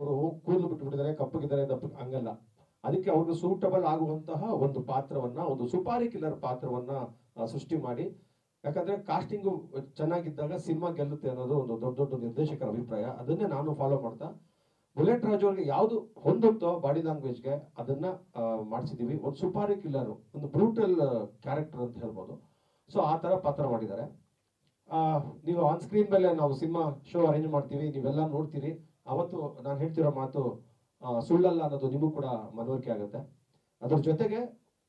ಅವರು ಕೂದಲು ಬಿಟ್ಬಿಟ್ಟಿದ್ದಾರೆ, ಕಪ್ಪಗಿದ್ದಾರೆ, ದಪ್ಪ ಹಂಗಲ್ಲ. ಅದಕ್ಕೆ ಅವ್ರಿಗೆ ಸೂಟಬಲ್ ಆಗುವಂತಹ ಒಂದು ಪಾತ್ರವನ್ನ, ಒಂದು ಸುಪಾರಿ ಕಿಲ್ಲರ್ ಪಾತ್ರವನ್ನ ಸೃಷ್ಟಿ ಮಾಡಿ. ಯಾಕಂದ್ರೆ ಕಾಸ್ಟಿಂಗ್ ಚೆನ್ನಾಗಿದ್ದಾಗ ಸಿನಿಮಾ ಗೆಲ್ಲುತ್ತೆ ಅನ್ನೋದು ಒಂದು ದೊಡ್ಡ ದೊಡ್ಡ ನಿರ್ದೇಶಕರ ಅಭಿಪ್ರಾಯ. ಅದನ್ನೇ ನಾನು ಫಾಲೋ ಮಾಡ್ತಾ. ಬುಲೆಟ್ ರಾಜು ಅವ್ರಿಗೆ ಯಾವ್ದು ಹೊಂದುತ್ತೋ ಬಾಡಿ ಲ್ಯಾಂಗ್ವೇಜ್ಗೆ ಅದನ್ನ ಮಾಡಿಸಿದೀವಿ. ಒಂದು ಸುಪಾರಿ ಕಿಲ್ಲರ್ ಒಂದು ಬ್ರೂಟಲ್ ಕ್ಯಾರೆಕ್ಟರ್ ಅಂತ ಹೇಳ್ಬೋದು. ಸೊ ಆ ತರ ಪಾತ್ರ ಮಾಡಿದ್ದಾರೆ. ನೀವು ಆನ್ ಸ್ಕ್ರೀನ್ ಮೇಲೆ ನಾವು ಸಿನಿಮಾ ಶೋ ಅರೇಂಜ್ ಮಾಡ್ತೀವಿ. ನೀವೆಲ್ಲ ನೋಡ್ತೀರಿ. ಅವತ್ತು ನಾನು ಹೇಳ್ತಿರೋ ಮಾತು ಸುಳ್ಳಲ್ಲ ಅನ್ನೋದು ನಿಮಗೂ ಕೂಡ ಮನವರಿಕೆ ಆಗುತ್ತೆ. ಅದ್ರ ಜೊತೆಗೆ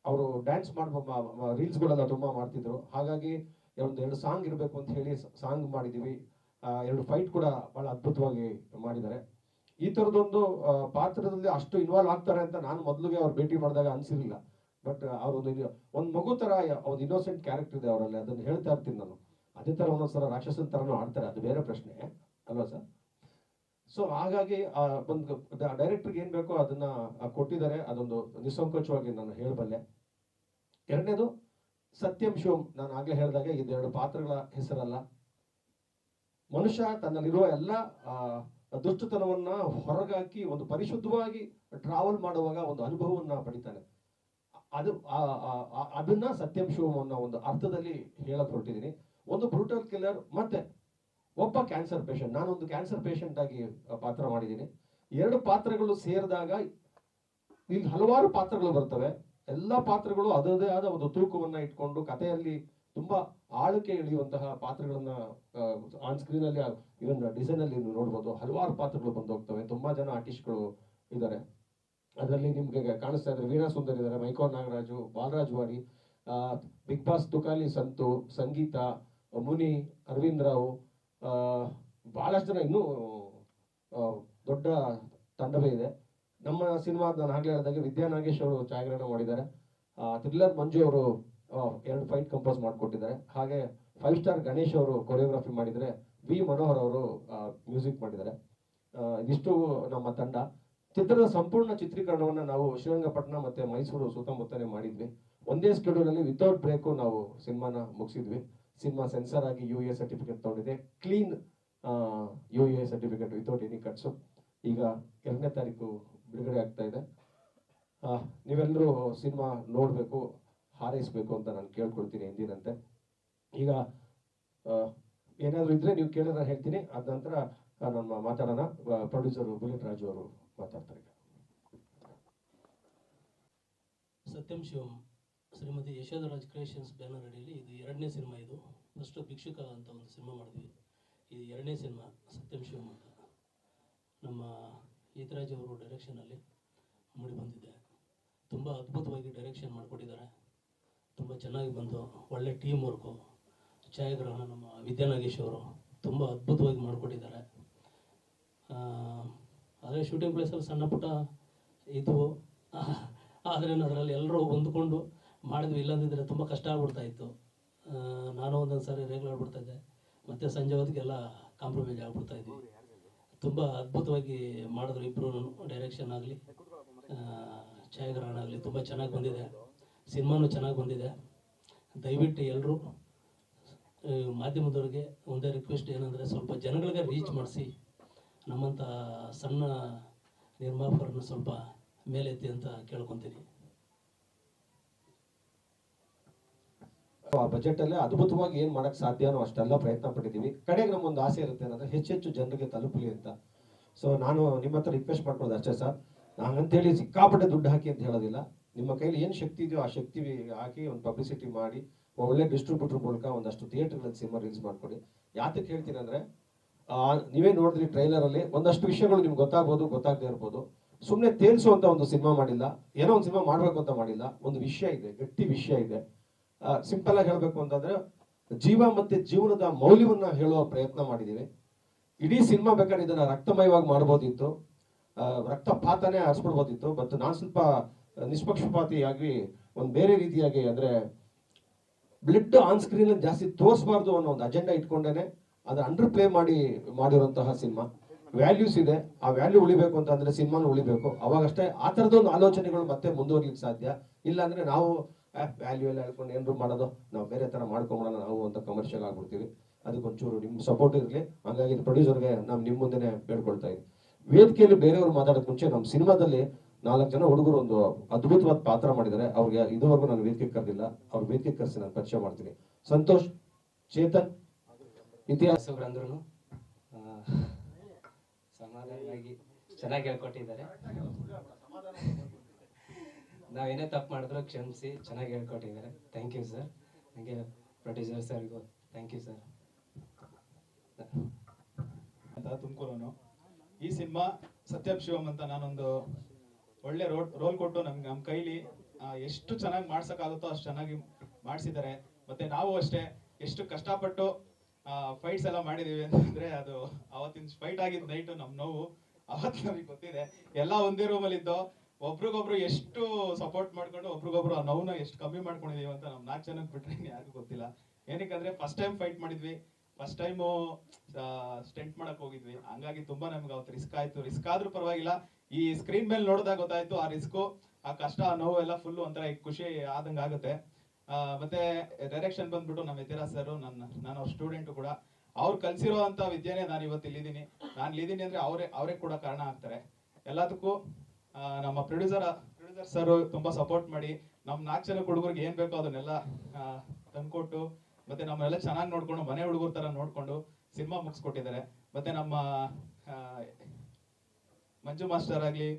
ಅವರು ಡ್ಯಾನ್ಸ್ ಮಾಡುವ ರೀಲ್ಸ್ಗಳೆಲ್ಲ ತುಂಬಾ ಮಾಡ್ತಿದ್ರು. ಹಾಗಾಗಿ ಒಂದು ಎರಡು ಸಾಂಗ್ ಇರಬೇಕು ಅಂತ ಹೇಳಿ ಸಾಂಗ್ ಮಾಡಿದೀವಿ. ಎರಡು ಫೈಟ್ ಕೂಡ ಬಹಳ ಅದ್ಭುತವಾಗಿ ಮಾಡಿದ್ದಾರೆ. ಈ ತರದೊಂದು ಪಾತ್ರದಲ್ಲಿ ಅಷ್ಟು ಇನ್ವಾಲ್ವ್ ಆಗ್ತಾರೆ ಅಂತ ನಾನು ಮೊದಲಿಗೆ ಅವ್ರು ಭೇಟಿ ಮಾಡಿದಾಗ ಅನಿಸಿರಲಿಲ್ಲ. ಬಟ್ ಅವ್ರೊಂದು ಒಂದು ಮಗು ಥರ ಒಂದು ಇನ್ನೋಸೆಂಟ್ ಕ್ಯಾರೆಕ್ಟರ್ ಇದೆ ಅವರಲ್ಲಿ. ಅದನ್ನು ಹೇಳ್ತಾ ಇರ್ತೀನಿ ನಾನು. ಅದೇ ತರ ಒಂದೊಂದ್ಸಲ ರಾಕ್ಷಸನ ತರನು ಆಡ್ತಾರೆ. ಅದು ಬೇರೆ ಪ್ರಶ್ನೆ, ಅಲ್ವಾ ಸರ್? ಸೊ ಹಾಗಾಗಿ ಒಂದು ಡೈರೆಕ್ಟರ್ಗೆ ಏನ್ ಬೇಕೋ ಅದನ್ನ ಕೊಟ್ಟಿದ್ದಾರೆ. ಅದೊಂದು ನಿಸ್ಸಂಕೋಚವಾಗಿ ನಾನು ಹೇಳಬಲ್ಲೆ. ಎರಡನೇದು, ಸತ್ಯಂ ಶಿವಂ. ನಾನು ಆಗ್ಲೇ ಹೇಳಿದಾಗೆ ಇದೆರಡು ಪಾತ್ರಗಳ ಹೆಸರಲ್ಲ. ಮನುಷ್ಯ ತನ್ನಲ್ಲಿರುವ ಎಲ್ಲ ದುಷ್ಟತನವನ್ನ ಹೊರಗಾಕಿ, ಒಂದು ಪರಿಶುದ್ಧವಾಗಿ ಟ್ರಾವೆಲ್ ಮಾಡುವಾಗ ಒಂದು ಅನುಭವವನ್ನ ಪಡಿತಾನೆ. ಅದು ಅದನ್ನ ಸತ್ಯಂ ಶಿವಂ ಅನ್ನೋ ಒಂದು ಅರ್ಥದಲ್ಲಿ ಹೇಳಕ್ ಹೊರಟಿದ್ದೀನಿ ಒಂದು ಬ್ರೂಟಲ್ ಕಿಲ್ಲರ್ ಮತ್ತೆ ಒಬ್ಬ ಕ್ಯಾನ್ಸರ್ ಪೇಷಂಟ್ ನಾನೊಂದು ಕ್ಯಾನ್ಸರ್ ಪೇಷಂಟ್ ಆಗಿ ಪಾತ್ರ ಮಾಡಿದ್ದೀನಿ. ಎರಡು ಪಾತ್ರಗಳು ಸೇರಿದಾಗ ಇಲ್ಲಿ ಹಲವಾರು ಪಾತ್ರಗಳು ಬರ್ತವೆ. ಎಲ್ಲ ಪಾತ್ರಗಳು ಅದರದೇ ಆದ ಒಂದು ತೂಕವನ್ನ ಇಟ್ಕೊಂಡು ಕಥೆಯಲ್ಲಿ ತುಂಬಾ ಆಳಕ್ಕೆ ಇಳಿಯುವಂತಹ ಪಾತ್ರಗಳನ್ನ ಆನ್ ಸ್ಕ್ರೀನ್ ಅಲ್ಲಿ ಇವನ್ ಡಿಸೈನ್ ಅಲ್ಲಿ ನೀವು ನೋಡ್ಬೋದು. ಹಲವಾರು ಪಾತ್ರಗಳು ಬಂದು ಹೋಗ್ತವೆ. ತುಂಬಾ ಜನ ಆರ್ಟಿಸ್ಟ್ಗಳು ಇದ್ದಾರೆ. ಅದರಲ್ಲಿ ನಿಮ್ಗೆ ಕಾಣಿಸ್ತಾ ಇದ್ದಾರೆ ವೀಣಾ ಸುಂದರ್ ಇದ್ದಾರೆ ಮೈಕೋ ನಾಗರಾಜು, ಬಾಲರಾಜ್ ವಾಡಿ ಬಿಗ್ ಬಾಸ್ ತುಕಾಲಿ ಸಂತು, ಸಂಗೀತ, ಮುನಿ, ಅರವಿಂದ್ ರಾವ್ ಆ, ಬಹಳಷ್ಟು ಜನ ಇನ್ನೂ ದೊಡ್ಡ ತಂಡವೇ ಇದೆ. ನಮ್ಮ ಸಿನಿಮಾ ನಾನು ಆಗಲೇ ಹೇಳಿದಾಗೆ ವಿದ್ಯಾ ನಾಗೇಶ್ ಅವರು ಛಾಯಾಗ್ರಹಣ ಮಾಡಿದ್ದಾರೆ. ಥ್ರಿಲ್ಲರ್ ಮಂಜು ಅವರು ಎರಡು ಫೈಟ್ ಕಂಪೋಸ್ ಮಾಡಿಕೊಟ್ಟಿದ್ದಾರೆ. ಹಾಗೆ ಫೈವ್ ಸ್ಟಾರ್ ಗಣೇಶ್ ಅವರು ಕೊರಿಯೋಗ್ರಫಿ ಮಾಡಿದರೆ ವಿ ಮನೋಹರ್ ಅವರು ಮ್ಯೂಸಿಕ್ ಮಾಡಿದ್ದಾರೆ. ಇದಿಷ್ಟು ನಮ್ಮ ತಂಡ. ಚಿತ್ರದ ಸಂಪೂರ್ಣ ಚಿತ್ರೀಕರಣವನ್ನು ನಾವು ಶ್ರೀರಂಗಪಟ್ಟಣ ಮತ್ತು ಮೈಸೂರು ಸುತ್ತಮುತ್ತಲೇ ಮಾಡಿದ್ವಿ. ಒಂದೇ ಸ್ಕೆಡ್ಯೂಲ್ ಅಲ್ಲಿ ವಿತೌಟ್ ಬ್ರೇಕು ನಾವು ಸಿನಿಮಾನ ಮುಗಿಸಿದ್ವಿ. ಸಿನಿಮಾ ಸೆನ್ಸರ್ ಆಗಿ ಯು ಎ ಸರ್ಟಿಫಿಕೇಟ್ ತಗೊಂಡಿದೆ clean U A certificate without any cuts ಈಗ ಎರಡನೇ ತಾರೀಕು ಬಿಡುಗಡೆ ಆಗ್ತಾ ಇದೆ. ನೀವೆಲ್ಲರೂ ಸಿನಿಮಾ ನೋಡಬೇಕು, ಹಾರೈಸಬೇಕು ಅಂತ ನಾನು ಕೇಳ್ಕೊಳ್ತೀನಿ ಎಂದಿನಂತೆ. ಈಗ ಏನಾದರೂ ಇದ್ರೆ ನೀವು ಕೇಳಿದ್ರೆ ಹೇಳ್ತೀನಿ. ಅದ ನಂತರ ನಮ್ಮ ಮಾತಾಡೋಣ. ಪ್ರೊಡ್ಯೂಸರ್ ಬುಲೆಟ್ ರಾಜು ಅವರು ಮಾತಾಡ್ತಾರೆ. ಸತ್ಯಂ ಶಿವಂ ಶ್ರೀಮತಿ ಯಶೋಧರಾಜ್ ಕ್ರಿಯೇಷನ್ಸ್ ಬ್ಯಾನರ್ ಅಡಿಯಲ್ಲಿ ಇದು ಎರಡನೇ ಸಿನಿಮಾ ಇದು. ಫಸ್ಟು ಭಿಕ್ಷುಕ ಅಂತ ಒಂದು ಸಿನಿಮಾ ಮಾಡಿದ್ವಿ. ಇದು ಎರಡನೇ ಸಿನಿಮಾ, ಸತ್ಯಂ ಶಿವಂ ನಮ್ಮ ಈತರಾಜ್ ಅವರು ಡೈರೆಕ್ಷನಲ್ಲಿ ಮೂಡಿ ಬಂದಿದೆ. ತುಂಬ ಅದ್ಭುತವಾಗಿ ಡೈರೆಕ್ಷನ್ ಮಾಡಿಕೊಟ್ಟಿದ್ದಾರೆ. ತುಂಬ ಚೆನ್ನಾಗಿ ಬಂತು ಒಳ್ಳೆ ಟೀಮ್ ವರ್ಕು ಛಾಯಾಗ್ರಹಣ ನಮ್ಮ ವಿದ್ಯಾನಾಗೇಶ್ ಅವರು ತುಂಬ ಅದ್ಭುತವಾಗಿ ಮಾಡಿಕೊಟ್ಟಿದ್ದಾರೆ. ಆದರೆ ಶೂಟಿಂಗ್ ಪ್ಲೇಸಲ್ಲಿ ಸಣ್ಣ ಪುಟ್ಟ ಇದ್ವು ಆದರೆ ಅದರಲ್ಲಿ ಎಲ್ಲರೂ ಹೊಂದ್ಕೊಂಡು ಮಾಡಿದ್ವಿ, ಇಲ್ಲಂದಿದ್ರೆ ತುಂಬ ಕಷ್ಟ ಆಗ್ಬಿಡ್ತಾ ಇತ್ತು. ನಾನು ಒಂದೊಂದು ಸಾರಿ ರೆಗ್ಯುಲರ್ ಆಗ್ಬಿಡ್ತಾ ಇದ್ದೆ ಮತ್ತು ಸಂಜೆ ಹೊತ್ತಿಗೆಲ್ಲ ಕಾಂಪ್ರಮೈಸ್ ಆಗ್ಬಿಡ್ತಾ ಇದ್ವಿ. ತುಂಬ ಅದ್ಭುತವಾಗಿ ಮಾಡಿದ್ರು ಇಬ್ಬರು ಡೈರೆಕ್ಷನ್ ಆಗಲಿ ಛಾಯಾಗ್ರಹಣ ಆಗಲಿ, ತುಂಬ ಚೆನ್ನಾಗಿ ಬಂದಿದೆ. ಸಿನಿಮಾನು ಚೆನ್ನಾಗಿ ಬಂದಿದೆ. ದಯವಿಟ್ಟು ಎಲ್ಲರೂ ಮಾಧ್ಯಮದವ್ರಿಗೆ ಒಂದೇ ರಿಕ್ವೆಸ್ಟ್ ಏನಂದರೆ ಸ್ವಲ್ಪ ಜನಗಳಿಗೆ ರೀಚ್ ಮಾಡಿಸಿ. ನಮ್ಮಂಥ ಸಣ್ಣ ನಿರ್ಮಾಪಕರನ್ನು ಸ್ವಲ್ಪ ಮೇಲೆತ್ತಿ ಅಂತ ಕೇಳ್ಕೊತೀನಿ. ಆ ಬಜೆಟ್ ಅಲ್ಲೇ ಅದ್ಭುತವಾಗಿ ಏನ್ ಮಾಡಕ್ ಸಾಧ್ಯನೋ ಅಷ್ಟೆಲ್ಲ ಪ್ರಯತ್ನ ಪಟ್ಟಿದೀವಿ. ಕಡೆಗೆ ನಮ್ಮೊಂದು ಆಸೆ ಇರುತ್ತೆ ಏನಂದ್ರೆ ಹೆಚ್ಚೆಚ್ಚು ಜನರಿಗೆ ತಲುಪಲಿ ಅಂತ. ಸೊ ನಾನು ನಿಮ್ಮ ಹತ್ರ ರಿಕ್ವೆಸ್ಟ್ ಮಾಡ್ಬೋದು ಅಷ್ಟೇ ಸರ್. ಹೇಳಿ ಸಿಕ್ಕಾಪಟ್ಟೆ ದುಡ್ಡು ಹಾಕಿ ಅಂತ ಹೇಳೋದಿಲ್ಲ. ನಿಮ್ಮ ಕೈಲಿ ಏನ್ ಶಕ್ತಿ ಇದೆಯೋ ಆ ಶಕ್ತಿ ಹಾಕಿ ಒಂದು ಪಬ್ಲಿಸಿಟಿ ಮಾಡಿ, ಒಳ್ಳೆ ಡಿಸ್ಟ್ರಿಬ್ಯೂಟರ್ ಮೂಲಕ ಒಂದಷ್ಟು ಥಿಯೇಟರ್ಗಳಲ್ಲಿ ಸಿನಿಮಾ ರಿಲೀಸ್ ಮಾಡ್ಕೊಡಿ. ಯಾತಕ್ಕೆ ಹೇಳ್ತೀನಿ ಅಂದ್ರೆ ನೀವೇ ನೋಡಿದ್ರಿ ಟ್ರೈಲರ್ ಅಲ್ಲಿ ಒಂದಷ್ಟು ವಿಷಯಗಳು ನಿಮ್ಗೆ ಗೊತ್ತಾಗ್ಬೋದು, ಗೊತ್ತಾಗದೇ ಇರ್ಬೋದು. ಸುಮ್ಮನೆ ತೇಲ್ಸುವಂತ ಒಂದು ಸಿನಿಮಾ ಮಾಡಿಲ್ಲ. ಏನೋ ಒಂದು ಸಿನಿಮಾ ಮಾಡ್ಬೇಕು ಅಂತ ಮಾಡಿಲ್ಲ. ಒಂದು ವಿಷಯ ಇದೆ, ಗಟ್ಟಿ ವಿಷಯ ಇದೆ. ಸಿಂಪಲ್ ಆಗಿ ಹೇಳ್ಬೇಕು ಅಂತಂದ್ರೆ ಜೀವ ಮತ್ತೆ ಜೀವನದ ಮೌಲ್ಯವನ್ನ ಹೇಳುವ ಪ್ರಯತ್ನ ಮಾಡಿದ್ದೀವಿ ಇಡೀ ಸಿನಿಮಾ ಬೇಕಾದ್ರೆ ಇದನ್ನ ರಕ್ತಮಯವಾಗಿ ಮಾಡ್ಬೋದಿತ್ತು. ರಕ್ತಪಾತನೇ ಹರಿಸ್ಬಿಡ್ಬೋದಿತ್ತು ಬಟ್ ನಾನು ಸ್ವಲ್ಪ ನಿಷ್ಪಕ್ಷಪಾತಿಯಾಗಿ, ಒಂದು ಬೇರೆ ರೀತಿಯಾಗಿ ಅಂದ್ರೆ ಬ್ಲಡ್ ಆನ್ ಸ್ಕ್ರೀನ್ ಜಾಸ್ತಿ ತೋರಿಸಬಾರ್ದು ಅನ್ನೋ ಒಂದು ಅಜೆಂಡಾ ಇಟ್ಕೊಂಡೇನೆ ಅದನ್ನ ಅಂಡರ್ ಪ್ಲೇ ಮಾಡಿ ಮಾಡಿರುವಂತಹ ಸಿನಿಮಾ. ವ್ಯಾಲ್ಯೂಸ್ ಇದೆ. ಆ ವ್ಯಾಲ್ಯೂ ಉಳಿಬೇಕು ಅಂತ ಅಂದ್ರೆ ಸಿನಿಮಾನು ಉಳಿಬೇಕು. ಅವಾಗಷ್ಟೇ ಆ ಥರದೊಂದು ಆಲೋಚನೆಗಳು ಮತ್ತೆ ಮುಂದುವರ್ಲಿಕ್ಕೆ ಸಾಧ್ಯ. ಇಲ್ಲ ಅಂದ್ರೆ ನಾವು ವ್ಯಾಲ್ಯೂ ಎಲ್ಲ ಹೇಳ್ಕೊಂಡು ಏನಾದ್ರು ಮಾಡೋದು, ನಾವು ಬೇರೆ ಥರ ಮಾಡ್ಕೊಂಬೋಣ ನಾವು ಅಂತ ಕಮರ್ಷಿಯಲ್ ಆಗ್ಬಿಡ್ತೀವಿ. ಅದಕ್ಕೊಂಚೂರು ನಿಮ್ಮ ಸಪೋರ್ಟ್ ಇರಲಿ. ಹಂಗಾಗಿ ಪ್ರೊಡ್ಯೂಸರ್ಗೆ ನಾವು ನಿಮ್ಮ ಮುಂದೆನೇ ಬೇಡ್ಕೊಳ್ತಾ ಇದ್ದೀವಿ ವೇದಿಕೆಯಲ್ಲಿ ಬೇರೆಯವರು ಮಾತಾಡೋಕ್ ಮುಂಚೆ ನಮ್ಮ ಸಿನಿಮಾದಲ್ಲಿ ನಾಲ್ಕು ಜನ ಹುಡುಗರು ಒಂದು ಅದ್ಭುತವಾದ ಪಾತ್ರ ಮಾಡಿದ್ದಾರೆ. ಅವ್ರಿಗೆ ಇದುವರೆಗೂ ನಾನು ವೇದಿಕೆ ಕರೆದಿಲ್ಲ. ಅವ್ರ ವೇದಿಕೆ ಕರೆಸಿ ನಾನು ಪರಿಚಯ ಮಾಡ್ತೀನಿ. ಸಂತೋಷ್, ಚೇತನ್, ಇತಿಹಾಸ. ಅಂದ್ರೂ ಸಮಾಧಾನವಾಗಿ ಚೆನ್ನಾಗಿ ಹೇಳ್ಕೊಟ್ಟಿದ್ದಾರೆ. ನಾವೇನೇ ತಪ್ಪು ಮಾಡಿದ್ರು ಕ್ಷಮಿಸಿ, ಚೆನ್ನಾಗಿ ಹೇಳ್ಕೊಟ್ಟಿದ್ದಾರೆ. ಥ್ಯಾಂಕ್ ಯು ಸರ್ ಹಾಗೆ ಪ್ರೊಡ್ಯೂಸರ್ ಸರ್ಗೂ ಥ್ಯಾಂಕ್ ಯು ಸರ್ ಅಂತ ತುಮಕೂರವನು ಈ ಸಿನಿಮಾ ಸತ್ಯಂ ಶಿವಮ್ ಅಂತ ನಾನೊಂದು ಒಳ್ಳೆ ರೋಲ್ ರೋಲ್ ಕೊಟ್ಟು ನಮ್ಗೆ ನಮ್ಮ ಕೈಲಿ ಎಷ್ಟು ಚೆನ್ನಾಗಿ ಮಾಡ್ಸೋಕ್ಕಾಗುತ್ತೋ ಅಷ್ಟು ಚೆನ್ನಾಗಿ ಮಾಡಿಸಿದ್ದಾರೆ. ಮತ್ತು ನಾವು ಅಷ್ಟೇ ಎಷ್ಟು ಕಷ್ಟಪಟ್ಟು ಫೈಟ್ಸ್ ಎಲ್ಲ ಮಾಡಿದ್ದೀವಿ ಅಂತಂದರೆ ಅದು ಅವತ್ತಿನ ಫೈಟ್ ಆಗಿದ್ದ ನೈಟು ನಮ್ಮ ನೋವು ಅವತ್ತು ನಮಗೆ ಗೊತ್ತಿದೆ. ಎಲ್ಲ ಒಂದೇ ರೂಮಲ್ಲಿ ಇದ್ದು ಒಬ್ರಿಗೊಬ್ರು ಎಷ್ಟು ಸಪೋರ್ಟ್ ಮಾಡ್ಕೊಂಡು ಒಬ್ರಿಗೊಬ್ರು ಆ ನೋವನ್ನ ಎಷ್ಟು ಕಮ್ಮಿ ಮಾಡ್ಕೊಂಡಿದೀವಿ ಅಂತ ನಮ್ ನಾಲ್ಕು ಜನಕ್ಕೆ ಬಿಟ್ರೆ ಯಾರಿಗೂ ಗೊತ್ತಿಲ್ಲ. ಏನಕ್ಕಂದ್ರೆ ಫಸ್ಟ್ ಟೈಮ್ ಫೈಟ್ ಮಾಡಿದ್ವಿ. ಫಸ್ಟ್ ಟೈಮು ಸ್ಟೆಂಟ್ ಮಾಡಕ್ ಹೋಗಿದ್ವಿ. ಹಂಗಾಗಿ ತುಂಬಾ ನಮ್ಗೆ ಅವತ್ತು ರಿಸ್ಕ್ ಆಯ್ತು. ರಿಸ್ಕ್ ಆದ್ರೂ ಪರವಾಗಿಲ್ಲ. ಈ ಸ್ಕ್ರೀನ್ ಮೇಲೆ ನೋಡಿದಾಗ ಗೊತ್ತಾಯ್ತು ಆ ರಿಸ್ಕು ಆ ಕಷ್ಟ, ಆ ನೋವು ಎಲ್ಲ ಫುಲ್ ಒಂಥರ ಖುಷಿ ಆದಂಗೆ ಆಗುತ್ತೆ. ಮತ್ತೆ ಡೈರೆಕ್ಷನ್ ಬಂದ್ಬಿಟ್ಟು ನಮ್ಮ ಯತಿರಾಜ್ ಸರ್ ನನ್ನ, ನಾನು ಅವ್ರ ಸ್ಟೂಡೆಂಟ್ ಕೂಡ. ಅವ್ರು ಕಲ್ಸಿರೋ ಅಂತ ವಿದ್ಯೆನೇ ನಾನು ಇವತ್ತು ಇಲ್ಲಿದ್ದೀನಿ. ನಾನು ಇಲ್ಲಿದ್ದೀನಿ ಅಂದ್ರೆ ಅವರೇ ಅವರೇ ಕೂಡ ಕಾರಣ ಆಗ್ತಾರೆ. ಎಲ್ಲದಕ್ಕೂ ನಮ್ಮ ಪ್ರೊಡ್ಯೂಸರ್ ಪ್ರೊಡ್ಯೂಸರ್ ಸರ್ ತುಂಬಾ ಸಪೋರ್ಟ್ ಮಾಡಿ, ನಮ್ ನಾಲ್ಕು ಜನ ಹುಡುಗರಿಗೆ ಏನ್ ಬೇಕೋ ಅದನ್ನೆಲ್ಲ ತಂದ್ಕೊಟ್ಟು, ಮತ್ತೆ ನಮ್ಮನ್ನೆಲ್ಲ ಚೆನ್ನಾಗಿ ನೋಡ್ಕೊಂಡು, ಮನೆ ಹುಡುಗರ ತರ ನೋಡ್ಕೊಂಡು ಸಿನಿಮಾ ಮುಗಿಸ್ಕೊಟ್ಟಿದ್ದಾರೆ. ಮತ್ತೆ ನಮ್ಮ ಮಂಜು ಮಾಸ್ಟರ್ ಆಗ್ಲಿ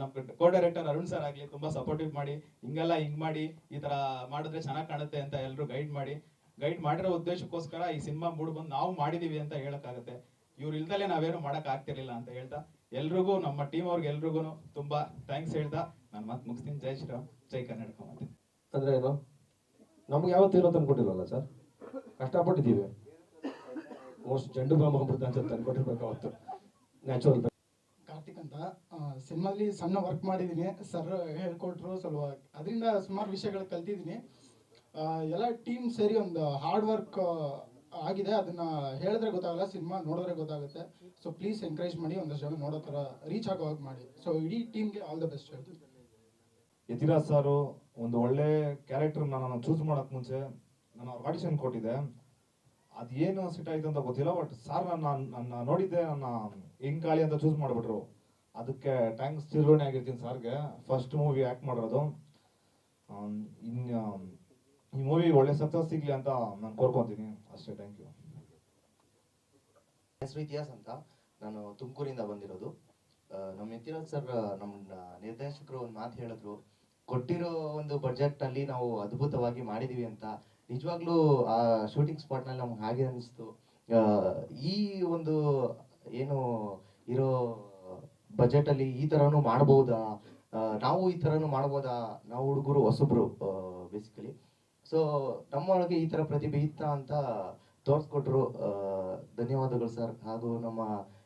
ನಮ್ಮ ಕೋ ಡೈರೆಕ್ಟರ್ ಅರುಣ್ ಸರ್ ಆಗ್ಲಿ ತುಂಬಾ ಸಪೋರ್ಟಿವ್ ಮಾಡಿ, ಹಿಂಗೆಲ್ಲ ಹಿಂಗ್ ಮಾಡಿ, ಈ ತರ ಮಾಡಿದ್ರೆ ಚೆನ್ನಾಗಿ ಕಾಣುತ್ತೆ ಅಂತ ಎಲ್ಲರೂ ಗೈಡ್ ಮಾಡಿ ಗೈಡ್ ಮಾಡಿರೋ ಉದ್ದೇಶಕ್ಕೋಸ್ಕರ ಈ ಸಿನಿಮಾ ಮೂಡ್ ಬಂದು ನಾವು ಮಾಡಿದೀವಿ ಅಂತ ಹೇಳಕ್ಕಾಗತ್ತೆ. ಇವ್ರು ಇಲ್ದಲೆ ನಾವೇನು ಮಾಡಕ್ ಆಗ್ತಿರ್ಲಿಲ್ಲ ಅಂತ ಹೇಳ್ತಾ ಎಲ್ರಿಗೂ ನಮ್ಮ ಟೀಮ್ ಅವ್ರಿಗೆ ಎಲ್ರಿಗೂ ತುಂಬಾ ಥ್ಯಾಂಕ್ಸ್ ಹೇಳ್ತಾ ನಾನು ಮತ್ತೆ ಮುಗಿಸ್ತೀನಿ. ಜೈ ಶ್ರೀರಾಮ್. ಜೈ ಕನ್ನಡ ಮತ್ತೆ ಅಂದ್ರೆ ಏನು? ನಮ್ಗೆ ಯಾವತ್ತೂ ತಂದು ತಂದ್ಕೊಟ್ಟಿಲ್ವಲ್ಲ ಸರ್? ಕಷ್ಟಪಟ್ಟಿದ್ದೀವಿ. ಮೋಸ್ಟ್ ಜಂಡು ಬಾಂಬ್ ಅಮೃತ ಅಂತ ತಂದ್ಕೊಟ್ಟಿರ್ಬೇಕು ಅವತ್ತು. ನ್ಯಾಚುರಲ್ ಕಾರ್ತಿಕ್ ಅಂತ ಸಿನಿಮಾಲಿ ಸಣ್ಣ ವರ್ಕ್ ಮಾಡಿದ್ದೀನಿ. ಸರ್ ಹೇಳ್ಕೊಟ್ರು ಸ್ವಲ್ಪ ಅದರಿಂದ ಸುಮಾರು ವಿಷಯಗಳು ಕಲ್ತಿದ್ದೀನಿ. ಆ, ಎಲ್ಲ ಟೀಮ್ ಸೇರಿ ಒಂದು ಹಾರ್ಡ್ ವರ್ಕ್ ಆಗಿದೆ. ಅದನ್ನ ಹೇಳಿದ್ರೆ ಗೊತ್ತಾಗಲ್ಲ, ಸಿನಿಮಾ ನೋಡಿದ್ರೆ ಗೊತ್ತಾಗುತ್ತೆ. ಸೊ ಪ್ಲೀಸ್ ಎನ್ಕರೇಜ್ ಮಾಡಿ ಒಂದಷ್ಟು ಜನ ನೋಡೋ ಥರ ರೀಚ್ ಆಗೋ ಹಾಗೆ ಮಾಡಿ. ಸೊ ಇಡೀ ಟೀಮ್ಗೆ ಆಲ್ ದ ಬೆಸ್ಟ್ ಹೇಳ್ತೀನಿ ಯತಿರಾಜ್ ಸಾರು, ಒಂದು ಒಳ್ಳೆ ಕ್ಯಾರೆಕ್ಟರ್ ನಾನು ಚೂಸ್ ಮಾಡಕ್ ಮುಂಚೆ ನಾನು ಅವ್ರಿಗೆ ಆಡಿಷನ್ ಕೊಟ್ಟಿದ್ದೆ ಅದೇನು ಸಿಟ್ ಆಯ್ತು ಅಂತ ಗೊತ್ತಿಲ್ಲ ಬಟ್ ಸಾರ್ ನನ್ನ ನನ್ನ ನೋಡಿದ್ದೆ, ನನ್ನ ಹೆಂಗ್ ಕಾಳಿ ಅಂತ ಚೂಸ್ ಮಾಡ್ಬಿಟ್ರು. ಅದಕ್ಕೆ ಥ್ಯಾಂಕ್ಸ್ ಚಿಲ್ಡ್ರನ್ ಆಗಿರ್ತೀನಿ ಸಾರ್ಗೆ. ಫಸ್ಟ್ ಮೂವಿ ಆಕ್ಟ್ ಮಾಡಿರೋದು. ಇನ್ನು ಈ ಮೂವಿ ಒಳ್ಳೆ ಸಕ್ಸಸ್ ಸಿಗ್ಲಿ ಅಂತ ನಾನು ಕೋರ್ಕೊಂತೀನಿ ಅಷ್ಟೇ ಥ್ಯಾಂಕ್ ಯು ಹೆಸರು ಇತಿಹಾಸ್ ಅಂತ ನಾನು ತುಮಕೂರಿಂದ ಬಂದಿರೋದು ನಮ್ಮ ಯತಿರಾಜ್ ಸರ್ ನಮ್ಮ ನಿರ್ದೇಶಕರು ಒಂದು ಮಾತು ಹೇಳಿದ್ರು. ಕೊಟ್ಟಿರೋ ಒಂದು ಬಜೆಟ್ ಅಲ್ಲಿ ನಾವು ಅದ್ಭುತವಾಗಿ ಮಾಡಿದೀವಿ ಅಂತ. ನಿಜವಾಗ್ಲೂ ಆ ಶೂಟಿಂಗ್ ಸ್ಪಾಟ್ನಲ್ಲಿ ನಮ್ಗೆ ಹಾಗೆ ಅನಿಸ್ತು. ಈ ಒಂದು ಏನು ಇರೋ ಬಜೆಟ್ ಅಲ್ಲಿ ಈ ತರನು ಮಾಡಬಹುದಾ ನಾವು ಈ ತರನು ಮಾಡಬಹುದಾ ನಾವು ಹುಡುಗರು ಹೊಸಬ್ರು ಬೇಸಿಕಲಿ ಸೊ ನಮ್ಮೊಳಗೆ ಈ ತರ ಪ್ರತಿಭೆ ಇತ್ತ ಅಂತ ತೋರಿಸ್ಕೊಟ್ರು ಧನ್ಯವಾದಗಳು ಸರ್ ಹಾಗೂ ನಮ್ಮ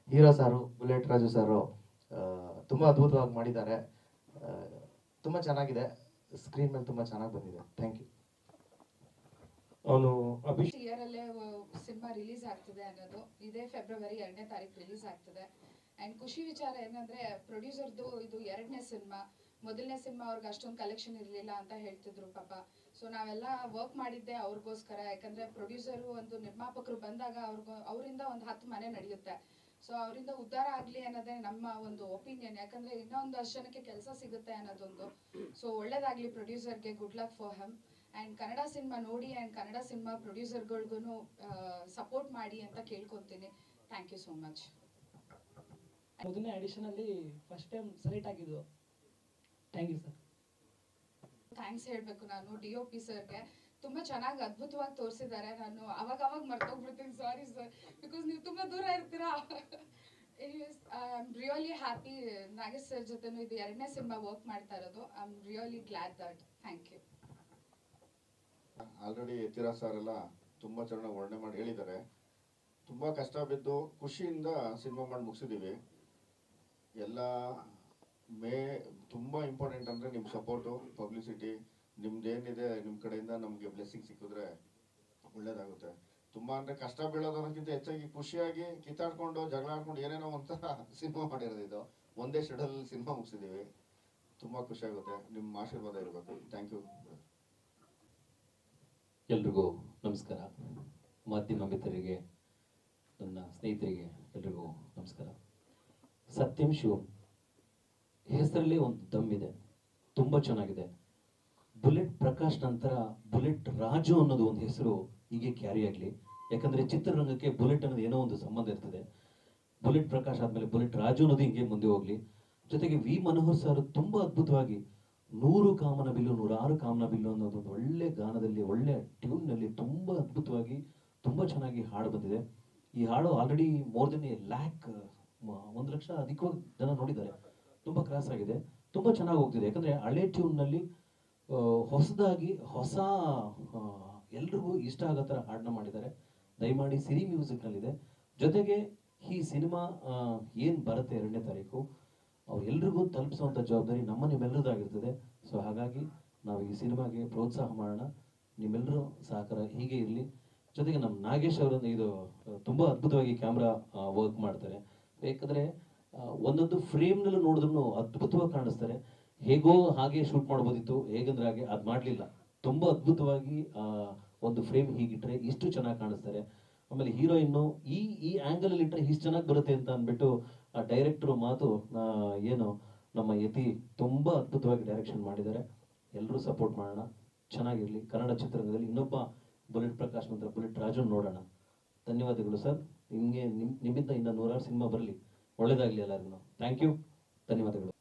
ಹೀರೋ ಸಾರು ಬುಲೆಟ್ ರಾಜು ಸಾರು ತುಂಬಾ ಅದ್ಭುತವಾಗಿ ಮಾಡಿದ್ದಾರೆ. ತುಂಬಾ ಚೆನ್ನಾಗಿದೆ. ಸ್ಕ್ರೀನ್ ಮೇಲೆ ತುಂಬಾ ಚೆನ್ನಾಗಿ ಬಂದಿದೆ. ಥ್ಯಾಂಕ್ ಯು ಅವನು ಅಭಿಷೇಕ್ ಇಯರ್ ಅಲ್ಲೇ ಸಿನಿಮಾ ರಿಲೀಸ್ ಆಗ್ತಿದೆ ಅನ್ನೋದು. ಇದೇ ಫೆಬ್ರವರಿ ಎರಡನೇ ತಾರೀಕು ರಿಲೀಸ್ ಆಗ್ತಿದೆ. ಅಂಡ್ ಖುಷಿ ವಿಚಾರ ಏನಂದ್ರೆ ಪ್ರೊಡ್ಯೂಸರ್ದು ಇದು ಎರಡನೇ ಸಿನಿಮಾ. ಮೊದಲನೇ ಸಿನಿಮಾ ಅವ್ರಿಗೆ ಅಷ್ಟೊಂದು ಕಲೆಕ್ಷನ್ ಇರಲಿಲ್ಲ ಅಂತ ಹೇಳ್ತಿದ್ರು ಪಾಪ. ಸೊ ನಾವೆಲ್ಲ ವರ್ಕ್ ಮಾಡಿದ್ದೆ ಅವ್ರಿಗೋಸ್ಕರ. ಯಾಕಂದ್ರೆ ಪ್ರೊಡ್ಯೂಸರು ಒಂದು ನಿರ್ಮಾಪಕರು ಬಂದಾಗ ಅವ್ರಿಗೂ, ಅವರಿಂದ ಒಂದು ಹತ್ತು ಮನೆ ನಡೆಯುತ್ತೆ. ಸೊ ಅವರಿಂದ ಉದ್ಧಾರ ಆಗಲಿ ಅನ್ನೋದೇ ನಮ್ಮ ಒಂದು ಒಪಿನಿಯನ್ ಯಾಕಂದ್ರೆ ಇನ್ನೊಂದು ಜನಕ್ಕೆ ಕೆಲಸ ಸಿಗುತ್ತೆ ಅನ್ನೋದೊಂದು. ಸೊ ಒಳ್ಳೇದಾಗ್ಲಿ ಪ್ರೊಡ್ಯೂಸರ್ಗೆ good luck for hmm and Kannada cinema ನೋಡಿ ಆ್ಯಂಡ್ ಕನ್ನಡ ಸಿನಿಮಾ ಪ್ರೊಡ್ಯೂಸರ್ಗಳಿಗೂ ಸಪೋರ್ಟ್ ಮಾಡಿ ಅಂತ ಕೇಳ್ಕೊತೀನಿ. ಥ್ಯಾಂಕ್ ಯು ಸೋ ಮಚ್ ಮೊದಲನೇ ಅಡಿಷನಲ್ಲಿ ಫಸ್ಟ್ ಟೈಮ್ ಸೆಲೆಕ್ಟ್ ಆಗಿದ್ದು. ಥ್ಯಾಂಕ್ ಯು ಸರ್ ಥ್ಯಾಂಕ್ಸ್ ಹೇಳಬೇಕು ನಾನು ಡಿ ಒ ಪಿ ಸರ್ಗೆ. ತುಂಬ ಚೆನ್ನಾಗಿ ಅದ್ಭುತವಾಗಿ ತೋರಿಸಿದ್ದಾರೆ. ನಾನು ಅವಾಗ ಅವಾಗ ಮರ್ತೋಗ್ಬಿಡ್ತೀನಿ. ಸಾರಿ ಸರ್ ಬಿಕಾಸ್ ನೀವು ತುಂಬ ದೂರ ಇರ್ತೀರಾ? I am really happy Nagesh sir ಜೊತೆನೂ ಇದು ಎರಡನೇ ಸಿನಿಮಾ ವರ್ಕ್ ಮಾಡ್ತಾ ಇರೋದು. I am really glad that thank you already ಎತ್ತಿರಾ sir ಎಲ್ಲ ತುಂಬ ಚೆನ್ನಾಗಿ ವರ್ಣನೆ ಮಾಡಿ ಹೇಳಿದ್ದಾರೆ. ತುಂಬ ಕಷ್ಟ ಬಿದ್ದು ಖುಷಿಯಿಂದ ಸಿನಿಮಾ ಮಾಡಿ ಮುಗಿಸಿದ್ದೀವಿ ಎಲ್ಲ ಮೇ ತುಂಬಾ ಇಂಪಾರ್ಟೆಂಟ್ ಅಂದ್ರೆ ನಿಮ್ ಸಪೋರ್ಟು ಪಬ್ಲಿಸಿಟಿ ನಿಮ್ದೇನಿದೆ ನಿಮ್ ಕಡೆಯಿಂದ ನಮ್ಗೆ ಬ್ಲೆಸ್ಸಿಂಗ್ ಸಿಕ್ಕಿದ್ರೆ ಒಳ್ಳೇದಾಗುತ್ತೆ. ತುಂಬಾ ಅಂದ್ರೆ ಕಷ್ಟ ಬೀಳೋದಕ್ಕಿಂತ ಹೆಚ್ಚಾಗಿ ಖುಷಿಯಾಗಿ ಕಿತ್ತಾಡ್ಕೊಂಡು, ಜಗಳ ಆಡ್ಕೊಂಡು ಏನೇನೋ ಅಂತ ಸಿನಿಮಾ ಮಾಡಿರೋದು ಇದು. ಒಂದೇ ಶೆಡಲ್ ಸಿನಿಮಾ ಮುಗಿಸಿದೀವಿ. ತುಂಬಾ ಖುಷಿ ಆಗುತ್ತೆ. ನಿಮ್ಮ ಆಶೀರ್ವಾದ ಇರಬೇಕು. ಥ್ಯಾಂಕ್ ಯು ಎಲ್ರಿಗೂ ನಮಸ್ಕಾರ. ಮಾಧ್ಯಮ ಮಿತ್ರರಿಗೆ, ನನ್ನ ಸ್ನೇಹಿತರಿಗೆ ಎಲ್ರಿಗೂ ನಮಸ್ಕಾರ. ಸತ್ಯಂ ಶಿವಂ. ಹೆಸರಲ್ಲಿ ಒಂದು ದಮ್ಮಿದೆ ತುಂಬ ಚೆನ್ನಾಗಿದೆ. ಬುಲೆಟ್ ಪ್ರಕಾಶ್ ನಂತರ ಬುಲೆಟ್ ರಾಜು ಅನ್ನೋದು ಒಂದು ಹೆಸರು ಹೀಗೆ ಕ್ಯಾರಿ ಆಗಲಿ. ಯಾಕಂದ್ರೆ ಚಿತ್ರರಂಗಕ್ಕೆ ಬುಲೆಟ್ ಅನ್ನೋದು ಏನೋ ಒಂದು ಸಂಬಂಧ ಇರ್ತದೆ. ಬುಲೆಟ್ ಪ್ರಕಾಶ್ ಆದ್ಮೇಲೆ ಬುಲೆಟ್ ರಾಜು ಅನ್ನೋದು ಹಿಂಗೆ ಮುಂದೆ ಹೋಗ್ಲಿ. ಜೊತೆಗೆ ವಿ ಮನೋಹರ್ ಸರ್ ತುಂಬಾ ಅದ್ಭುತವಾಗಿ ನೂರು ಕಾಮನ ಬಿಲ್ಲು, ನೂರಾರು ಕಾಮನ ಬಿಲ್ಲು ಅನ್ನೋದು ಒಂದು ಒಳ್ಳೆ ಗಾನದಲ್ಲಿ, ಒಳ್ಳೆ ಟ್ಯೂನ್ನಲ್ಲಿ ತುಂಬಾ ಅದ್ಭುತವಾಗಿ, ತುಂಬಾ ಚೆನ್ನಾಗಿ ಹಾಡು ಬಂದಿದೆ. ಈ ಹಾಡು already more than a lakh ಒಂದು ಲಕ್ಷ ಅಧಿಕವಾಗಿ ಜನ ನೋಡಿದ್ದಾರೆ. ತುಂಬಾ ಕ್ರಾಸ್ ಆಗಿದೆ. ತುಂಬಾ ಚೆನ್ನಾಗಿ ಹೋಗ್ತಿದೆ. ಯಾಕಂದ್ರೆ ಹಳೆ ಟ್ಯೂನ್ನಲ್ಲಿ ಹೊಸದಾಗಿ ಹೊಸ ಎಲ್ರಿಗೂ ಇಷ್ಟ ಆಗೋ ಥರ ಹಾಡನ್ನ ಮಾಡಿದ್ದಾರೆ. ದಯಮಾಡಿ ಸಿರಿ ಮ್ಯೂಸಿಕ್ನಲ್ಲಿದೆ ಜೊತೆಗೆ ಈ ಸಿನಿಮಾ ಏನು ಬರುತ್ತೆ ಎರಡನೇ ತಾರೀಕು ಎಲ್ರಿಗೂ ತಲುಪಿಸುವಂಥ ಜವಾಬ್ದಾರಿ ನಮ್ಮ ನಿಮ್ಮೆಲ್ಲರದಾಗಿರ್ತದೆ ಸೊ ಹಾಗಾಗಿ ನಾವು ಈ ಸಿನಿಮಾಗೆ ಪ್ರೋತ್ಸಾಹ ಮಾಡೋಣ. ನಿಮ್ಮೆಲ್ಲರೂ ಸಹಕಾರ ಹೀಗೆ ಇರಲಿ. ಜೊತೆಗೆ ನಮ್ಮ ನಾಗೇಶ್ ಅವರನ್ನು ಇದು ತುಂಬ ಅದ್ಭುತವಾಗಿ ಕ್ಯಾಮ್ರಾ ವರ್ಕ್ ಮಾಡ್ತಾರೆ. ಯಾಕಂದ್ರೆ ಒಂದೊಂದು ಫ್ರೇಮ್ನಲ್ಲೂ ನೋಡಿದ್ರು ಅದ್ಭುತವಾಗಿ ಕಾಣಿಸ್ತಾರೆ. ಹೇಗೋ ಹಾಗೆ ಶೂಟ್ ಮಾಡ್ಬೋದಿತ್ತು. ಹೇಗಂದ್ರೆ ಹಾಗೆ ಅದು ಮಾಡಲಿಲ್ಲ. ತುಂಬಾ ಅದ್ಭುತವಾಗಿ ಒಂದು ಫ್ರೇಮ್ ಹೀಗಿಟ್ರೆ ಇಷ್ಟು ಚೆನ್ನಾಗಿ ಕಾಣಿಸ್ತಾರೆ. ಆಮೇಲೆ ಹೀರೋಯಿನ್ನು ಈ ಈ ಆ್ಯಂಗಲಲ್ಲಿ ಇಟ್ಟರೆ ಇಷ್ಟು ಚೆನ್ನಾಗಿ ಬರುತ್ತೆ ಅಂತ ಅಂದ್ಬಿಟ್ಟು, ಆ ಡೈರೆಕ್ಟರ್ ಮಾತು ಏನು, ನಮ್ಮ ಯತಿ ತುಂಬಾ ಅದ್ಭುತವಾಗಿ ಡೈರೆಕ್ಷನ್ ಮಾಡಿದ್ದಾರೆ. ಎಲ್ಲರೂ ಸಪೋರ್ಟ್ ಮಾಡೋಣ. ಚೆನ್ನಾಗಿರ್ಲಿ. ಕನ್ನಡ ಚಿತ್ರರಂಗದಲ್ಲಿ ಇನ್ನೊಬ್ಬ ಬುಲೆಟ್ ಪ್ರಕಾಶ್ ನಂತರ ಬುಲೆಟ್ ರಾಜು ನೋಡೋಣ. ಧನ್ಯವಾದಗಳು ಸರ್. ನಿಮಗೆ ನಿಮ್, ನಿಮ್ಮಿಂದ ಇನ್ನೂ ನೂರಾರು ಸಿನಿಮಾ ಬರಲಿ. ಒಳ್ಳೇದಾಗ್ಲಿ ಎಲ್ಲರಿಗೂ ಥ್ಯಾಂಕ್ ಯು ಧನ್ಯವಾದಗಳು.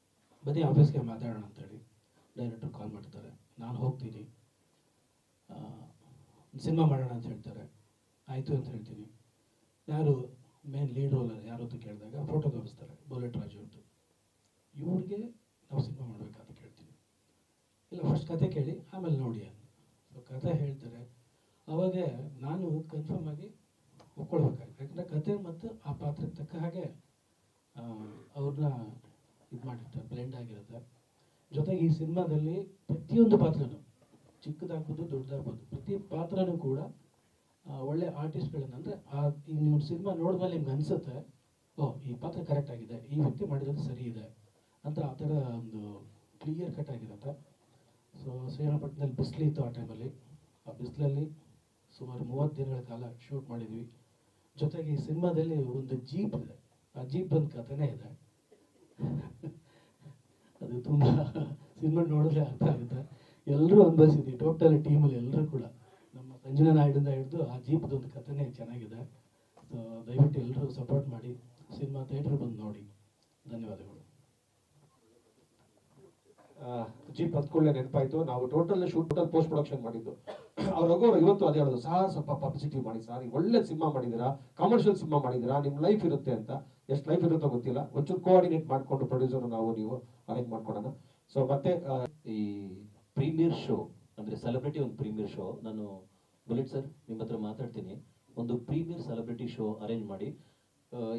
ಬನ್ನಿ, ಆಫೀಸ್ಗೆ ಮಾತಾಡೋಣ ಅಂತೇಳಿ. ಡೈರೆಕ್ಟರ್ ಕಾಲ್ ಮಾಡ್ತಾರೆ. ನಾನು ಹೋಗ್ತೀನಿ. ಸಿನಿಮಾ ಮಾಡೋಣ ಅಂತ ಹೇಳ್ತಾರೆ. ಆಯಿತು ಅಂತ ಹೇಳ್ತೀನಿ. ಯಾರು ಮೇನ್ ಲೀಡ್ ರೋಲ್ ಯಾರು ಅಂತ ಕೇಳಿದಾಗ ಫೋಟೋ ತೋರಿಸ್ತಾರೆ, ಬುಲೆಟ್ ರಾಜು ಅಂತ. ಇವ್ರಿಗೆ ನಾವು ಸಿನಿಮಾ ಮಾಡಬೇಕಾದ ಕೇಳ್ತೀನಿ. ಇಲ್ಲ ಫಸ್ಟ್ ಕತೆ ಕೇಳಿ, ಆಮೇಲೆ ನೋಡಿ ಅಂತ. ಸೊ ಕತೆ ಹೇಳ್ತಾರೆ. ಅವಾಗ ನಾನು ಕನ್ಫರ್ಮ್ ಆಗಿ ಒಪ್ಕೊಳ್ಬೇಕಾಗುತ್ತೆ ಯಾಕಂದರೆ ಕತೆ ಮತ್ತು ಆ ಪಾತ್ರಕ್ಕೆ ತಕ್ಕ ಹಾಗೆ ಅವ್ರನ್ನ ಇದು ಮಾಡಿರ್ತಾರೆ ಬ್ಲೆಂಡ್ ಆಗಿರುತ್ತೆ. ಜೊತೆಗೆ ಈ ಸಿನಿಮಾದಲ್ಲಿ ಪ್ರತಿಯೊಂದು ಪಾತ್ರನೂ ಚಿಕ್ಕದಾಗ್ಬೋದು, ದೊಡ್ಡದಾಗ್ಬೋದು, ಪ್ರತಿ ಪಾತ್ರನೂ ಕೂಡ ಒಳ್ಳೆ ಆರ್ಟಿಸ್ಟ್ಗಳನ್ನ ಅಂದರೆ ಆ, ಈ ನೀವು ಸಿನಿಮಾ ನೋಡಿದ್ಮೇಲೆ ನಿಮ್ಗೆ ಅನಿಸುತ್ತೆ, ಓ, ಈ ಪಾತ್ರ ಕರೆಕ್ಟ್ ಆಗಿದೆ, ಈ ವ್ಯಕ್ತಿ ಮಾಡಿರೋದು ಸರಿ ಇದೆ, ಅಂತ ಆ ಥರ ಒಂದು ಕ್ಲಿಯರ್ ಕಟ್ ಆಗಿರುತ್ತೆ. ಸೊ ಶ್ರೀರಂಗಪಟ್ಟಣದಲ್ಲಿ ಬಿಸಿಲಿತ್ತು ಆ ಟೈಮಲ್ಲಿ ಆ ಬಿಸಿಲಲ್ಲಿ ಸುಮಾರು ಮೂವತ್ತು ದಿನಗಳ ಕಾಲ ಶೂಟ್ ಮಾಡಿದ್ವಿ. ಜೊತೆಗೆ ಈ ಸಿನಿಮಾದಲ್ಲಿ ಒಂದು ಜೀಪ್ ಇದೆ. ಜೀಪ್ ಒಂದು ಕಥೆನೇ ಇದೆ. ಅದು ತುಂಬ ಸಿನಿಮಾ ನೋಡಿದ್ರೆ ಅರ್ಥ ಆಗುತ್ತೆ. ಎಲ್ಲರೂ ಅನುಭವಿಸಿದ್ವಿ ಟೋಟಲ್ ಟೀಮಲ್ಲಿ ಎಲ್ಲರೂ ಕೂಡ. ನಮ್ಮ ಸಂಜನಾ ನಾಯ್ಡಿಂದ ಹಿಡಿದು ಆ ಜೀಪ್ದೊಂದು ಕಥೆನೇ ಚೆನ್ನಾಗಿದೆ. ಸೊ ದಯವಿಟ್ಟು ಎಲ್ಲರೂ ಸಪೋರ್ಟ್ ಮಾಡಿ, ಸಿನಿಮಾ ಥಿಯೇಟ್ರ್ ಬಂದು ನೋಡಿ. ಧನ್ಯವಾದಗಳು. ಜೀಪ್ ಕೂಡಲೇ ನೆನಪಾಯ್ತು. ನಾವು ಟೋಟಲ್ ಶೂಟ್ ಪೋಸ್ಟ್ ಪ್ರೊಡಕ್ಷನ್ ಮಾಡಿದ್ದು. ಅವ್ರ ಇವತ್ತು ಅದೇ ಹೇಳೋದು, ಸಾರ್ ಸ್ವಲ್ಪ ಪಬ್ಲಿಸಿಟಿ ಮಾಡಿ, ಸರ್ ಒಳ್ಳೆ ಸಿನಿಮಾ ಮಾಡಿದ್ದೀರಾ? ಕಮರ್ಷಿಯಲ್ ಸಿನಿಮಾ ಮಾಡಿದ್ದೀರಾ? ನಿಮ್ಮ ಲೈಫ್ ಇರುತ್ತೆ ಅಂತ. ಎಷ್ಟು ಲೈಫ್ ಇರುತ್ತೋ ಗೊತ್ತಿಲ್ಲ. ಒಂಚೂರು ಕೋಆರ್ಡಿನೇಟ್ ಮಾಡ್ಕೊಂಡು ಪ್ರೊಡ್ಯೂಸರ್ ನಾವು ನೀವು ಅರೇಂಜ್ ಮಾಡ್ಕೊಡೋಣ. ಸೊ ಮತ್ತೆ ಈ ಪ್ರೀಮಿಯರ್ ಶೋ ಅಂದ್ರೆ ಸೆಲೆಬ್ರಿಟಿ ಒಂದು ಪ್ರೀಮಿಯರ್ ಶೋ ನಾನು ಬುಲೆಟ್ ಸರ್, ನಿಮ್ಮ ಹತ್ರ ಮಾತಾಡ್ತೀನಿ. ಒಂದು ಪ್ರೀಮಿಯರ್ ಸೆಲೆಬ್ರಿಟಿ ಶೋ ಅರೇಂಜ್ ಮಾಡಿ.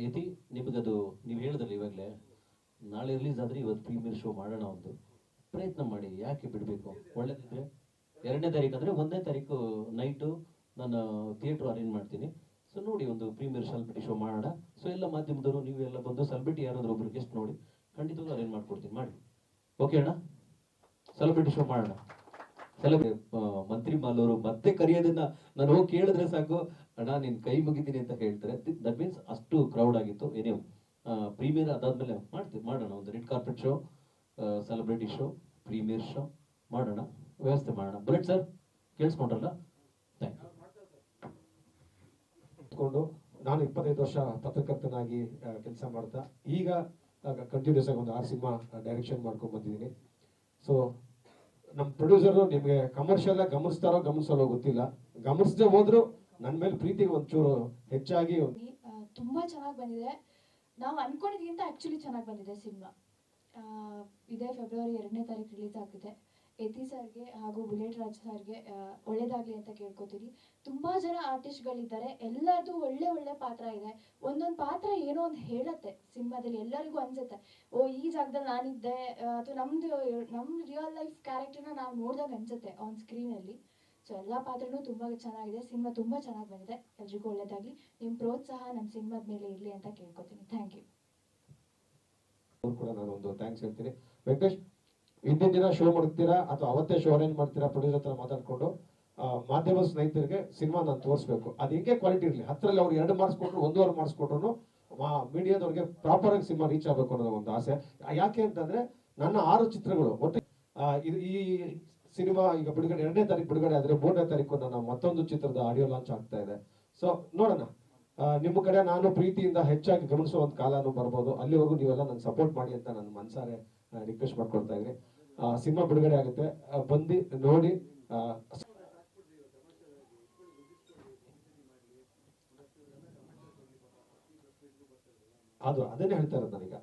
ಯತಿ ನಿಮಗದು ನೀವು ಹೇಳಿದ್ರಲ್ಲ ಇವಾಗಲೇ, ನಾಳೆ ರಿಲೀಸ್ ಆದ್ರೆ ಇವತ್ತು ಪ್ರೀಮಿಯರ್ ಶೋ ಮಾಡೋಣ ಒಂದು. ಪ್ರಯತ್ನ ಮಾಡಿ, ಯಾಕೆ ಬಿಡಬೇಕು? ಒಳ್ಳೇದಿದ್ರೆ ಎರಡನೇ ತಾರೀಕು ಅಂದರೆ ಒಂದನೇ ತಾರೀಕು ನೈಟು ನಾನು ಥಿಯೇಟ್ರು ಅರೇಂಜ್ ಮಾಡ್ತೀನಿ. ಸೊ ನೋಡಿ ಒಂದು ಪ್ರೀಮಿಯರ್ ಸೆಲೆಬ್ರಿಟಿ ಶೋ ಮಾಡೋಣ. ಸೊ ಎಲ್ಲ ಮಾಧ್ಯಮದವರು, ನೀವು ಎಲ್ಲ ಬಂದು ಸೆಲೆಬ್ರಿಟಿ ಯಾರಾದರೂ ಒಬ್ರು ಗೆಸ್ಟ್ ನೋಡಿ, ಖಂಡಿತವಾಗ್ಲೂ ಅರೇಂಜ್ ಮಾಡ್ಕೊಡ್ತೀನಿ. ಮಾಡಿ. ಓಕೆ ಅಣ್ಣ? ಸೆಲೆಬ್ರಿಟಿ ಶೋ ಮಾಡೋಣ. ಸೆಲೆಬ್ರಿ ಮಂತ್ರಿ ಮಾಲವರು ಮತ್ತೆ ಕರೆಯೋದನ್ನ ನಾನು ಹೋಗಿ ಕೇಳಿದ್ರೆ ಸಾಕು. ಅಣ್ಣ, ನಿನ್ ಕೈ ಮುಗಿದೀನಿ ಅಂತ ಹೇಳ್ತಾರೆ. ದಟ್ ಮೀನ್ಸ್ ಅಷ್ಟು ಕ್ರೌಡ್ ಆಗಿತ್ತು. ಏನೇ ಪ್ರೀಮಿಯರ್ ಅದಾದ್ಮೇಲೆ ಮಾಡ್ತೀವಿ. ಮಾಡೋಣ ಒಂದು red carpet show celebrity show premiere show ಮಾಡೋಣ. ವ್ಯವಸ್ಥೆ ಮಾಡೋಣ. ಬುಲೆಟ್ ಸರ್ ಕೇಳಿಸ್ಕೊಂಡ್ರಲ್ಲ? ಥ್ಯಾಂಕ್ ಯು ಇಟ್ಕೊಂಡು ನಾನು ಇಪ್ಪತ್ತೈದು ವರ್ಷ ಪತ್ರಕರ್ತನಾಗಿ ಕೆಲಸ ಮಾಡ್ತಾ, ಈಗ ಕಂಟಿನ್ಯೂಸ್ ಆಗಿ ಒಂದು ಆರು ಸಿನಿಮಾ ಡೈರೆಕ್ಷನ್ ಮಾಡ್ಕೊಂಡು ಬಂದಿದ್ದೀನಿ. ಸೊ ನಮ್ಮ ಪ್ರೊಡ್ಯೂಸರು ನಿಮಗೆ ಕಮರ್ಷಿಯಲ್ ಗಮನಿಸ್ತಾರೋ ಗಮನಿಸೋಲ್ಲೋ ಗೊತ್ತಿಲ್ಲ. ಗಮನಿಸದೆ ಹೋದ್ರು ನನ್ನ ಮೇಲೆ ಪ್ರೀತಿಗೆ ಒಂಚೂರು ಹೆಚ್ಚಾಗಿ ತುಂಬಾ ಚೆನ್ನಾಗಿ ಬಂದಿದೆ. ನಾವು ಅನ್ಕೊಂಡಿದ್ದಕ್ಕಿಂತ ಆಕ್ಚುಲಿ ಚೆನ್ನಾಗಿ ಬಂದಿದೆ ಸಿನಿಮಾ. ಇದೇ ಫೆಬ್ರವರಿ ಎರಡನೇ ತಾರೀಕು ರಿಲೀಸ್ ಆಗ್ತಿದೆ. ಯತಿ ಸರ್ಗೆ ಹಾಗೂ ಬುಲೆಟ್ ರಾಜ್ ಸರ್ಗೆ ಒಳ್ಳೇದಾಗ್ಲಿ ಅಂತ ಕೇಳ್ಕೊತೀನಿ ತುಂಬಾ ಜನ ಆರ್ಟಿಸ್ಟ್ಗಳಿದ್ದಾರೆ. ಎಲ್ಲರದು ಒಳ್ಳೆ ಒಳ್ಳೆ ಪಾತ್ರ ಇದೆ. ಒಂದೊಂದು ಪಾತ್ರ ಏನೋ ಒಂದು ಹೇಳತ್ತೆ ಸಿನಿಮಾದಲ್ಲಿ. ಎಲ್ಲರಿಗೂ ಅನ್ಸುತ್ತೆ. ಓ, ಈ ಜಾಗದಲ್ಲಿ ನಾನಿದ್ದೆ ಅಥವಾ ನಮ್ದು, ನಮ್ ರಿಯಲ್ ಲೈಫ್ ಕ್ಯಾರೆಕ್ಟರ್ನ ನಾವು ನೋಡಿದಾಗ ಅನ್ಸುತ್ತೆ ಆನ್ ಸ್ಕ್ರೀನಲ್ಲಿ ಸೊ ಎಲ್ಲ ಪಾತ್ರನೂ ತುಂಬಾ ಚೆನ್ನಾಗಿದೆ. ಸಿನಿಮಾ ತುಂಬಾ ಚೆನ್ನಾಗಿ ಬಂದಿದೆ. ಎಲ್ರಿಗೂ ಒಳ್ಳೇದಾಗ್ಲಿ. ನಿಮ್ಮ ಪ್ರೋತ್ಸಾಹ ನಮ್ಮ ಸಿನಿಮಾದ ಮೇಲೆ ಇರಲಿ ಅಂತ ಕೇಳ್ಕೊತೀನಿ. ಥ್ಯಾಂಕ್ ಯು ಕೂಡ ನಾನು ಒಂದು ಥ್ಯಾಂಕ್ಸ್ ಹೇಳ್ತೀನಿ. ವೆಂಕಟೇಶ್ ಹಿಂದಿನ ದಿನ ಶೋ ಮಾಡ್ತೀರಾ ಅಥವಾ ಅವತ್ತೇ ಶೋ ಅರೇಂಜ್ ಮಾಡ್ತೀರಾ? ಪ್ರೊಡ್ಯೂಸರ್ ಹತ್ರ ಮಾತಾಡ್ಕೊಂಡು ಮಾಧ್ಯಮ ಸ್ನೇಹಿತರಿಗೆ ಸಿನಿಮಾ ನಾನು ತೋರಿಸ್ಬೇಕು. ಅದು ಹೆಂಗೆ ಕ್ವಾಲಿಟಿ ಇರಲಿ? ಹತ್ತರಲ್ಲಿ ಅವ್ರು ಎರಡು ಮಾರ್ಕ್ಸ್ ಕೊಟ್ಟರು ಒಂದೂವರೆ ಮಾರ್ಕ್ಸ್ ಕೊಟ್ರು ಮೀಡಿಯಾದವ್ರಿಗೆ ಪ್ರಾಪರ್ ಆಗಿ ಸಿನಿಮಾ ರೀಚ್ ಆಗಬೇಕು ಅನ್ನೋದು ಒಂದು ಆಸೆ. ಯಾಕೆ ಅಂತಂದ್ರೆ ನನ್ನ ಆರು ಚಿತ್ರಗಳು ಒಟ್ಟು ಈ ಸಿನಿಮಾ ಈಗ ಬಿಡುಗಡೆ, ಎರಡನೇ ತಾರೀಕು ಬಿಡುಗಡೆ ಆದ್ರೆ ಮೂರನೇ ತಾರೀಕು ನನ್ನ ಮತ್ತೊಂದು ಚಿತ್ರದ ಆಡಿಯೋ ಲಾಂಚ್ ಆಗ್ತಾ ಇದೆ. ಸೊ ನೋಡೋಣ. ನಿಮ್ಮ ಕಡೆ ನಾನು ಪ್ರೀತಿಯಿಂದ ಹೆಚ್ಚಾಗಿ ಗಮನಿಸುವ ಒಂದು ಕಾಲನೂ ಬರ್ಬೋದು. ಅಲ್ಲಿವರೆಗೂ ನೀವೆಲ್ಲ ನನ್ನ ಸಪೋರ್ಟ್ ಮಾಡಿ ಅಂತ ನನ್ನ ಮನಸಾರೆ. ರಿಕ್ವೆಸ್ಟ್ ಮಾಡ್ಕೊಳ್ತಾ ಇದ್ದೀನಿ ಸಿನಿಮಾ ಬಿಡುಗಡೆ ಆಗುತ್ತೆ. ಬಂದು ನೋಡಿ ಅದು ಅದನ್ನೇ ಹೇಳ್ತಾ ಇರೋದು ನಾನೀಗ.